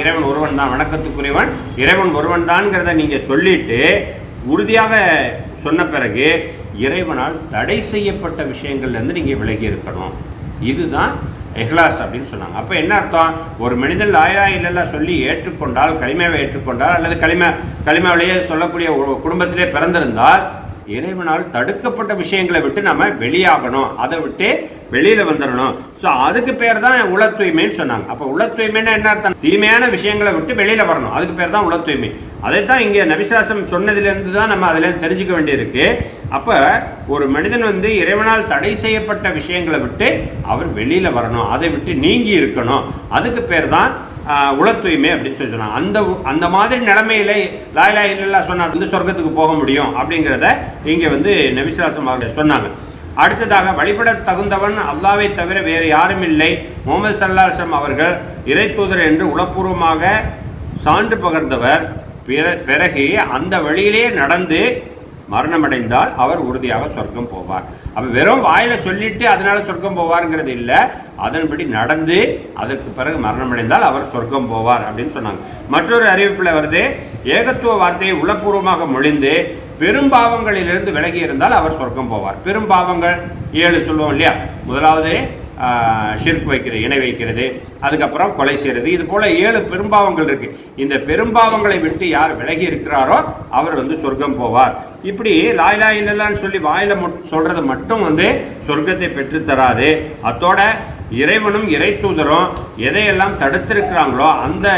இறைவன் ஒருவன் தான் வணக்கத்துக்குரியவன். இறைவன் ஒருவன் தான்ங்கிறத நீங்கள் சொல்லிட்டு உறுதியாக சொன்ன பிறகு இறைவனால் தடை செய்யப்பட்ட விஷயங்கள்லேருந்து நீங்கள் விலகி இருக்கணும். இதுதான் எஹ்லாஸ் அப்படின்னு சொன்னாங்க. அப்போ என்ன அர்த்தம்? ஒரு மனிதன் லாயா இல்லைல்ல சொல்லி ஏற்றுக்கொண்டால் களிமாவை ஏற்றுக்கொண்டால் அல்லது களிமா களிமாவிலேயே சொல்லக்கூடிய குடும்பத்திலே பிறந்திருந்தால் இறைவனால் தடுக்கப்பட்ட விஷயங்களை விட்டு நம்ம வெளியாகணும். அதை விட்டு வெளியில வந்துடணும் ஸோ அதுக்கு பேர் தான் உள தூய்மைன்னு சொன்னாங்க. அப்போ உள தூய்மைன்னா என்ன அர்த்தம்? தீமையான விஷயங்களை விட்டு வெளியில வரணும். அதுக்கு பேர் தான் உள தூய்மை தான் இங்கே நபிசாசம் சொன்னதுலேருந்து தான் நம்ம அதில் தெரிஞ்சுக்க வேண்டியிருக்கு. அப்போ ஒரு மனிதன் வந்து இறைவனால் தடை செய்யப்பட்ட விஷயங்களை விட்டு அவர் வெளியில வரணும். அதை விட்டு நீங்கி இருக்கணும். அதுக்கு பேர் தான் ஆஹ், உள தூய்மை அப்படின்னு சொல்லி சொன்னாங்க. அந்த அந்த மாதிரி நிலைமையில லாயிலா இல்லல்லா சொன்னா வந்து சொர்க்கத்துக்கு போக முடியும் அப்படிங்கிறத இங்கே வந்து நபிசாசம் சொன்னாங்க. அடுத்ததாக வழிபட தகுந்தவன் அல்லாவை தவிர வேறு யாரும் இல்லை. முகமது சல்லாஹம் அவர்கள் இறை தூதர் என்று உளப்பூர்வமாக சான்று பகர்ந்தவர். பிற- பிறகு அந்த வழியிலே நடந்து மரணமடைந்தால் அவர் உறுதியாக சொர்க்கம் போவார். அப்போ வெறும் வாயில சொல்லிட்டு அதனால சொர்க்கம் போவார்ங்கிறது இல்லை. அதன்படி நடந்து அதற்கு பிறகு மரணமடைந்தால் அவர் சொர்க்கம் போவார் அப்படின்னு சொன்னாங்க. மற்றொரு அறிவிப்பில் வருது ஏகத்துவ வார்த்தையை உளப்பூர்வமாக மொழிந்து பெரும்பாவங்களிலிருந்து விலகி இருந்தால் அவர் சொர்க்கம் போவார். பெரும்பாவங்கள் ஏழு சொல்லுவோம் இல்லையா? முதலாவது ஷிர்க் வைக்கிறது இணை வைக்கிறது அதுக்கப்புறம் கொலை செய்கிறது. இது போல் ஏழு பெரும்பாவங்கள் இருக்கு. இந்த பெரும்பாவங்களை விட்டு யார் விலகி இருக்கிறாரோ அவர் வந்து சொர்க்கம் போவார். இப்படி லாயிலா இல்லைன்னு சொல்லி வாயில மட்- சொல்றது மட்டும் வந்து சொர்க்கத்தை பெற்று தராது. அத்தோட இறைவனும் இறை தூதரும் எதையெல்லாம் தடுத்திருக்கிறாங்களோ அந்த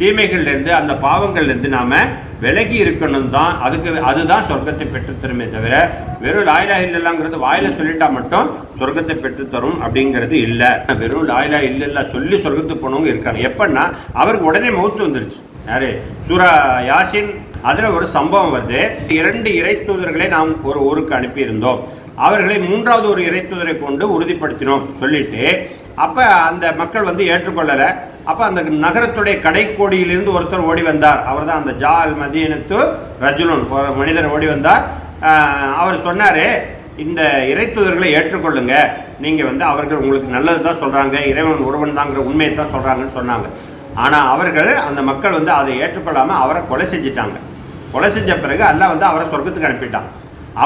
தீமைகள்லேருந்து அந்த பாவங்கள்லேருந்து நாம் விலகி இருக்கணும் தான் அதுக்கு அதுதான் சொர்க்கத்தை பெற்றுத்தருமே தவிர வெறும் லாயிலா இல்லைங்கிறது வாயில சொல்லிட்டா மட்டும் சொர்க்கத்தை பெற்றுத்தரும் அப்படிங்கிறது இல்லை. வெறும் லாயிலா இல்லைல்ல சொல்லி சொர்க்கத்துக்கு போனவங்க இருக்காங்க. எப்படின்னா அவருக்கு உடனே மௌத்து வந்துருச்சு. யாரு? சூரா யாசின் அதில் ஒரு சம்பவம் வருது. இரண்டு இறை தூதர்களை நாம் ஒரு ஊருக்கு அனுப்பியிருந்தோம். அவர்களை மூன்றாவது ஒரு இறை தூதரை கொண்டு உறுதிப்படுத்தினோம். சொல்லிட்டு அப்போ அந்த மக்கள் வந்து ஏற்றுக்கொள்ளலை. அப்போ அந்த நகரத்துடைய கடைக்கோடியிலிருந்து ஒருத்தர் ஓடி வந்தார். அவர் தான் அந்த ஜால் மதீனத்து ரஜுலன் ஒரு மனிதர் ஓடி வந்தார். அவர் சொன்னார் இந்த இறைத்துதர்களை ஏற்றுக்கொள்ளுங்க. நீங்கள் வந்து அவர்கள் உங்களுக்கு நல்லது தான் சொல்கிறாங்க இறைவன் ஒருவன் தாங்கிற உண்மையை தான் சொல்கிறாங்கன்னு சொன்னாங்க. ஆனால் அவர்கள் அந்த மக்கள் வந்து அதை ஏற்றுக்கொள்ளாமல் அவரை கொலை செஞ்சிட்டாங்க. கொலை செஞ்ச பிறகு அல்லாஹ் வந்து அவரை சொர்க்கத்துக்கு அனுப்பிட்டான்.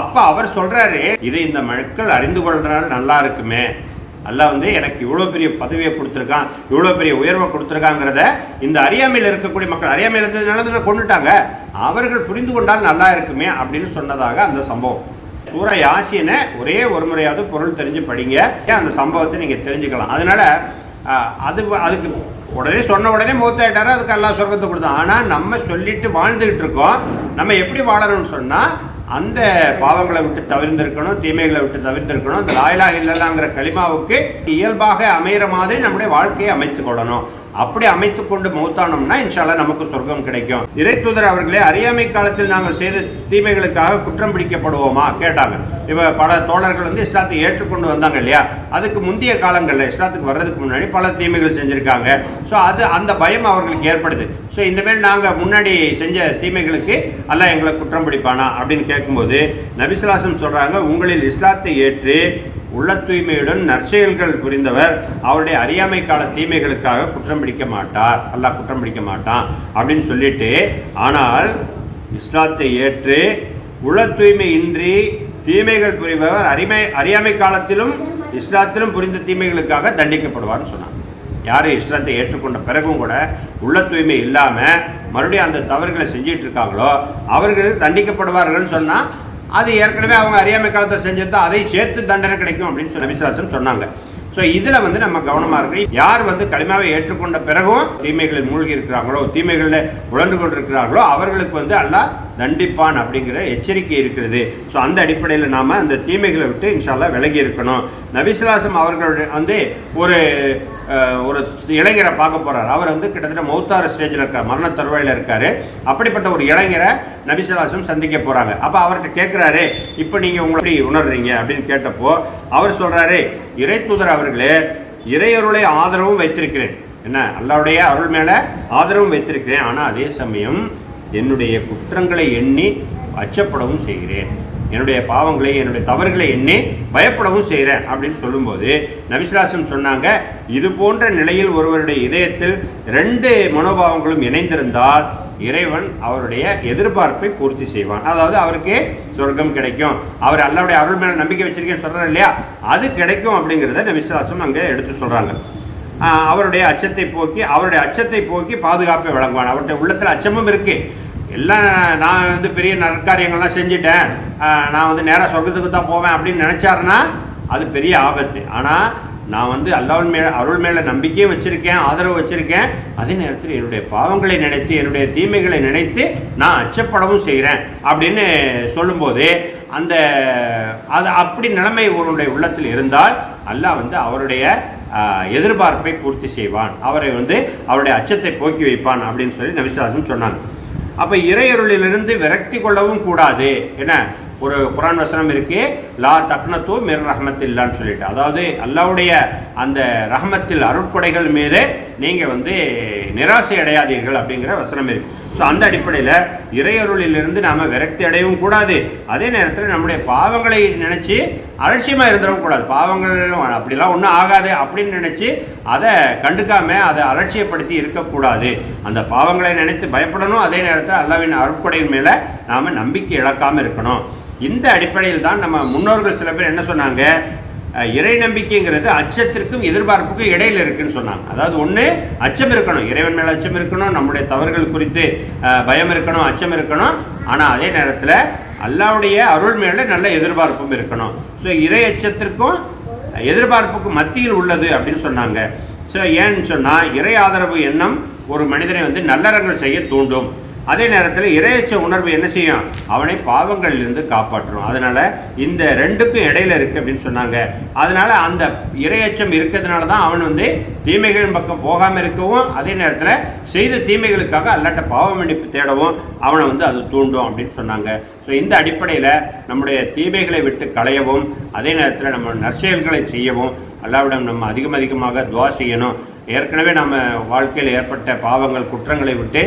அப்போ அவர் சொல்கிறாரு இதை இந்த மக்கள் அறிந்து கொள்றதால நல்லா இருக்குமே. அல்லாஹ் வந்து எனக்கு இவ்வளோ பெரிய பதவியை கொடுத்துருக்கான் இவ்வளோ பெரிய உயர்வை கொடுத்துருக்காங்கிறத இந்த அறியாமையில் இருக்கக்கூடிய மக்கள் அறியாமையில் இருந்ததுனால கொண்டுட்டாங்க அவர்கள் புரிந்து கொண்டால் நல்லா இருக்குமே அப்படின்னு சொன்னதாக அந்த சம்பவம். சூர யாசினை ஒரே ஒரு முறையாவது பொருள் தெரிஞ்சு படிங்க. ஏன் அந்த சம்பவத்தை நீங்கள் தெரிஞ்சுக்கலாம்? அதனால அது அதுக்கு உடனே சொன்ன உடனே மூத்தாயிட்டாரு அதுக்கு எல்லா சொர்க்கத்தை கொடுத்தோம் ஆனால் நம்ம சொல்லிட்டு வாழ்ந்துக்கிட்டு இருக்கோம். நம்ம எப்படி வாழணும்னு சொன்னால் அந்த பாவங்களை விட்டு தவிர்ந்திருக்கணும் தீமைகளை விட்டு தவிர்த்திருக்கணும் இந்த லாயிலா இல்லலாங்கிற களிமாவுக்கு இயல்பாக அமைகிற மாதிரி நம்முடைய வாழ்க்கையை அமைத்துக் கொள்ளணும். அப்படி அமைத்து கொண்டு மௌத்தானோம்னா இன்ஷால்லா நமக்கு சொர்க்கம் கிடைக்கும். இறைத்தூதர் அவர்களே அறியாமை காலத்தில் நாங்கள் செய்த தீமைகளுக்காக குற்றம் பிடிக்கப்படுவோமா? கேட்டாங்க. இப்போ பல தோழர்கள் வந்து இஸ்லாத்தை ஏற்றுக்கொண்டு வந்தாங்க இல்லையா? அதுக்கு முந்தைய காலங்களில் இஸ்லாத்துக்கு வர்றதுக்கு முன்னாடி பல தீமைகள் செஞ்சுருக்காங்க. ஸோ அது அந்த பயம் அவர்களுக்கு ஏற்படுது. ஸோ இந்தமாரி நாங்கள் முன்னாடி செஞ்ச தீமைகளுக்கு அல்ல எங்களை குற்றம் பிடிப்பானா அப்படின்னு கேட்கும்போது நபிசுலாசம் சொல்கிறாங்க உங்களில் இஸ்லாத்தை ஏற்று உள்ள தூய்மையுடன் நற்செயல்கள் புரிந்தவர் அவருடைய அறியாமை கால தீமைகளுக்காக குற்றம் பிடிக்க மாட்டார். அல்லாஹ் குற்றம் பிடிக்க மாட்டான். அப்படின்னு சொல்லிட்டு ஆனால் இஸ்லாத்தை ஏற்று உள தூய்மையின்றி தீமைகள் புரிபவர் அறிமை அறியாமை காலத்திலும் இஸ்லாத்திலும் புரிந்த தீமைகளுக்காக தண்டிக்கப்படுவார்னு சொன்னாங்க. யார் இஸ்லாத்தை ஏற்றுக்கொண்ட பிறகும் கூட உள்ள தூய்மை இல்லாமல் மறுபடியும் அந்த தவறுகளை செஞ்சிட்டு இருக்காங்களோ அவர்கள் தண்டிக்கப்படுவார்கள்னு சொன்னால் அது ஏற்கனவே அவங்க அறியாமை காலத்தில் செஞ்சிருந்தா அதை சேர்த்து தண்டனை கிடைக்கும் அப்படின்னு சொல்லி நபிசுவாசம் சொன்னாங்க. ஸோ இதில் வந்து நம்ம கவனமாக இருக்கணும். யார் வந்து களிமாவை ஏற்றுக்கொண்ட பிறகும் தீமைகளில் மூழ்கி இருக்கிறாங்களோ தீமைகளில் உழந்து கொண்டிருக்கிறார்களோ அவர்களுக்கு வந்து அல்லாஹ் தண்டிப்பான் அப்படிங்கிற எச்சரிக்கை இருக்கிறது. ஸோ அந்த அடிப்படையில் நாம் அந்த தீமைகளை விட்டு இன்ஷால்லா விலகி இருக்கணும். நபிசுலாசம் அவர்களுடைய வந்து ஒரு ஒரு இளைஞரை பார்க்க போகிறார் அவர் வந்து கிட்டத்தட்ட மௌத்தார ஸ்டேஜில் இருக்கார். மரண தருவாயில் இருக்கார். அப்படிப்பட்ட ஒரு இளைஞரை நபிசுலாசம் சந்திக்க போகிறாங்க அப்போ அவர்கிட்ட கேட்குறாரு இப்போ நீங்கள் உங்களை எப்படி உணர்றீங்க? அப்படின்னு கேட்டப்போ அவர் சொல்கிறாரு இறை தூதர் அவர்களே இறையருளை ஆதரவும் வைத்திருக்கிறேன். என்ன? அல்லாவுடைய அருள் மேலே ஆதரவும் வைத்திருக்கிறேன். ஆனால் அதே சமயம் என்னுடைய குற்றங்களை எண்ணி அச்சப்படவும் செய்கிறேன். என்னுடைய பாவங்களை என்னுடைய தவறுகளை எண்ணி பயப்படவும் செய்கிறேன் அப்படின்னு சொல்லும்போது நபிசுலாசம் சொன்னாங்க இது போன்ற நிலையில் ஒருவருடைய இதயத்தில் ரெண்டு மனோபாவங்களும் இணைந்திருந்தால் இறைவன் அவருடைய எதிர்பார்ப்பை பூர்த்தி செய்வான். அதாவது அவருக்கு சொர்க்கம் கிடைக்கும். அவர் அல்லாவுடைய அருள் மேல நம்பிக்கை வச்சிருக்கேன்னு சொல்றாரு இல்லையா? அது கிடைக்கும் அப்படிங்கிறத நபிசுலாசம் அங்கே எடுத்து சொல்றாங்க. அவருடைய அச்சத்தை போக்கி அவருடைய அச்சத்தை போக்கி பாதுகாப்பை வழங்குவான். அவருடைய உள்ளத்தில் அச்சமும் இருக்கு. எல்லாம் நான் வந்து பெரிய நற்காரியங்கள்லாம் செஞ்சுட்டேன். நான் வந்து நேராக சொர்க்கத்துக்கு தான் போவேன் அப்படின்னு நினச்சாருன்னா அது பெரிய ஆபத்து. ஆனால் நான் வந்து அல்லாவின் மேல அருள் மேலே நம்பிக்கையும் வச்சுருக்கேன் ஆதரவு வச்சுருக்கேன். அதே நேரத்தில் என்னுடைய பாவங்களை நினைத்து என்னுடைய தீமைகளை நினைத்து நான் அச்சப்படவும் செய்கிறேன் அப்படின்னு சொல்லும்போது அந்த அது அப்படி நிலைமை ஒருவருடைய உள்ளத்தில் இருந்தால் அல்லாஹ் வந்து அவருடைய எதிர்பார்ப்பை பூர்த்தி செய்வான். அவரை வந்து அவருடைய அச்சத்தை போக்கி வைப்பான் அப்படின்னு சொல்லி நபிசாசம் சொன்னாங்க. அப்போ இறையருளிலிருந்து விரக்தி கொள்ளவும் கூடாது. என்ன? ஒரு குரான் வசனம் இருக்கு லா தக்னத்து மிர் ரஹமத்தில்லான்னு சொல்லிட்டு. அதாவது அல்லாவுடைய அந்த ரஹமத்தில் அருட்கொடைகள் மீது நீங்கள் வந்து நிராசை அடையாதீர்கள் அப்படிங்கிற வசனம் இருக்கு. ஸோ அந்த அடிப்படையில் இறையருளிலிருந்து நாம் விரக்தி அடையவும் கூடாது. அதே நேரத்தில் நம்முடைய பாவங்களை நினச்சி அலட்சியமாக இருந்துடவும் கூடாது. பாவங்களும் அப்படிலாம் ஒன்றும் ஆகாது அப்படின்னு நினச்சி அதை கண்டுக்காம அதை அலட்சியப்படுத்தி இருக்கக்கூடாது. அந்த பாவங்களை நினைத்து பயப்படணும். அதே நேரத்தில் அல்லாவின் அருட்கொடையின் மேலே நாம் நம்பிக்கை இழக்காமல் இருக்கணும். இந்த அடிப்படையில் தான் நம்ம முன்னோர்கள் சில பேர் என்ன சொன்னாங்க? இறை நம்பிக்கைங்கிறது அச்சத்திற்கும் எதிர்பார்ப்புக்கும் இடையில இருக்குன்னு சொன்னாங்க. அதாவது ஒன்று அச்சம் இருக்கணும். இறைவன் மேலே அச்சம் இருக்கணும். நம்முடைய தவறுகள் குறித்து பயம் இருக்கணும் அச்சம் இருக்கணும். ஆனால் அதே நேரத்தில் அல்லாவுடைய அருள் மேலே நல்ல எதிர்பார்ப்பும் இருக்கணும். ஸோ இறை அச்சத்திற்கும் எதிர்பார்ப்புக்கும் மத்தியில் உள்ளது அப்படின்னு சொன்னாங்க. ஸோ ஏன்னு சொன்னால் இறை ஆதரவு எண்ணம் ஒரு மனிதனை வந்து நல்லறங்கள் செய்ய தூண்டும். அதே நேரத்தில் இரையச்ச உணர்வு என்ன செய்யும்? அவனை பாவங்களிலிருந்து காப்பாற்றும் அதனால் இந்த ரெண்டுக்கும் இடையில இருக்கு அப்படின்னு சொன்னாங்க. அதனால் அந்த இரையச்சம் இருக்கிறதுனால தான் அவன் வந்து தீமைகளின் பக்கம் போகாமல் இருக்கவும் அதே நேரத்தில் செய்த தீமைகளுக்காக அல்லாட்ட பாவ மன்னிப்பு தேடவும் அவனை வந்து அது தூண்டும் அப்படின்னு சொன்னாங்க. ஸோ இந்த அடிப்படையில் நம்முடைய தீமைகளை விட்டு களையவும் அதே நேரத்தில் நம்ம நற்செயல்களை செய்யவும் அல்லாவிடம் நம்ம அதிகம் அதிகமாக துவா செய்யணும். ஏற்கனவே நம்ம வாழ்க்கையில் ஏற்பட்ட பாவங்கள் குற்றங்களை விட்டு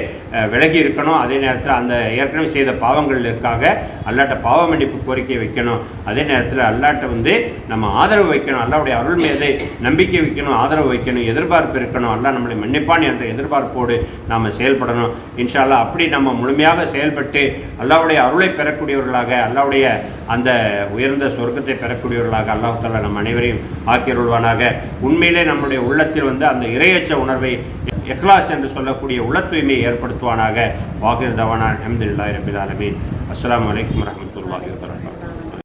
விலகி இருக்கணும். அதே நேரத்தில் அந்த ஏற்கனவே செய்த பாவங்களுக்காக அல்லாட்ட பாவ மன்னிப்பு கோரிக்கை வைக்கணும். அதே நேரத்தில் அல்லாட்ட வந்து நம்ம ஆதரவு வைக்கணும். அல்லாவுடைய அருள் மீது நம்பிக்கை வைக்கணும் ஆதரவு வைக்கணும் எதிர்பார்ப்பு இருக்கணும். அல்லா நம்மளை மன்னிப்பான் என்ற எதிர்பார்ப்போடு நாம் செயல்படணும். இன்ஷால்லா அப்படி நம்ம முழுமையாக செயல்பட்டு அல்லாவுடைய அருளை பெறக்கூடியவர்களாக அல்லாவுடைய அந்த உயர்ந்த சொர்க்கத்தை பெறக்கூடியவர்களாக அல்லாஹ் நம் அனைவரையும் ஆக்கியருள்வானாக. உண்மையிலே நம்முடைய உள்ளத்தில் வந்து அந்த இரையச்ச உணர்வை இஹ்லாஸ் என்று சொல்லக்கூடிய உள்ள தூய்மையை ஏற்படுத்துவானாக. வாகிர் அஹமதுல்லாஹ் அஹமதுல்லாஹி ரபில் ஆலமீன். அஸ்ஸலாமு அலைக்கும் வரஹ்மத்துல்லாஹி